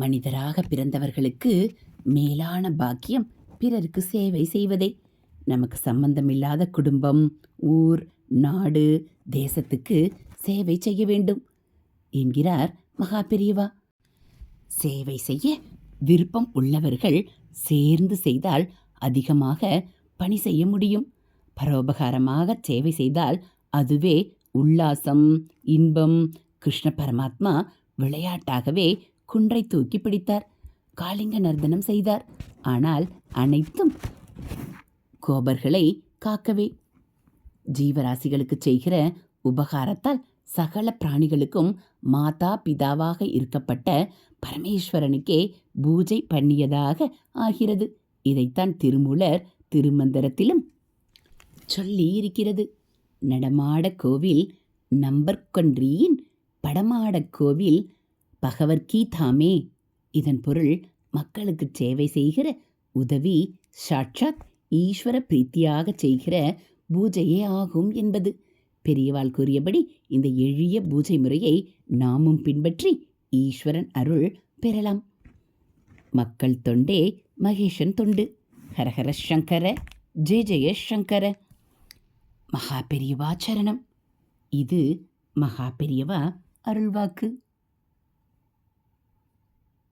மனிதராக பிறந்தவர்களுக்கு மேலான பாக்கியம் பிறருக்கு சேவை செய்வதே. நமக்கு சம்பந்தமில்லாத குடும்பம் ஊர் நாடு தேசத்துக்கு சேவை செய்ய வேண்டும் என்கிறார் மகா பெரியவா சேவை செய்ய விருப்பம் உள்ளவர்கள் சேர்ந்து செய்தால் அதிகமாக பணி செய்ய முடியும். பரோபகாரமாக சேவை செய்தால் அதுவே உல்லாசம் இன்பம் கிருஷ்ண பரமாத்மா விளையாட்டாகவே குன்றை தூக்கி பிடித்தார். காளிங்க நர்தனம் செய்தார். ஆனால் அனைத்தும் கோபர்களை காக்கவே. ஜீவராசிகளுக்கு செய்கிற உபகாரத்தால் சகல பிராணிகளுக்கும் மாதா பிதாவாக இருக்கப்பட்ட பரமேஸ்வரனுக்கே பூஜை பண்ணியதாக ஆகிறது. இதைத்தான் திருமூலர் திருமந்திரத்திலும் சொல்லி இருக்கிறது நடமாட கோவில் நம்பர்கொன்றியின் படமாடக் கோவில் பகவத்கீதாமே இதன் பொருள் மக்களுக்கு சேவை செய்கிற உதவி சாட்சாத் ஈஸ்வர பிரீத்தியாக செய்கிற பூஜையே ஆகும் என்பது. பெரியவாள் கூறியபடி இந்த எளிய பூஜை முறையை நாமும் பின்பற்றி ஈஸ்வரன் அருள் பெறலாம். மக்கள் தொண்டே மகேஷன் தொண்டு. ஹரஹர சங்கர ஜெய ஜெய சங்கர. மகா பெரியவா சரணம். இது மகா பெரியவா அருள்வாக்கு.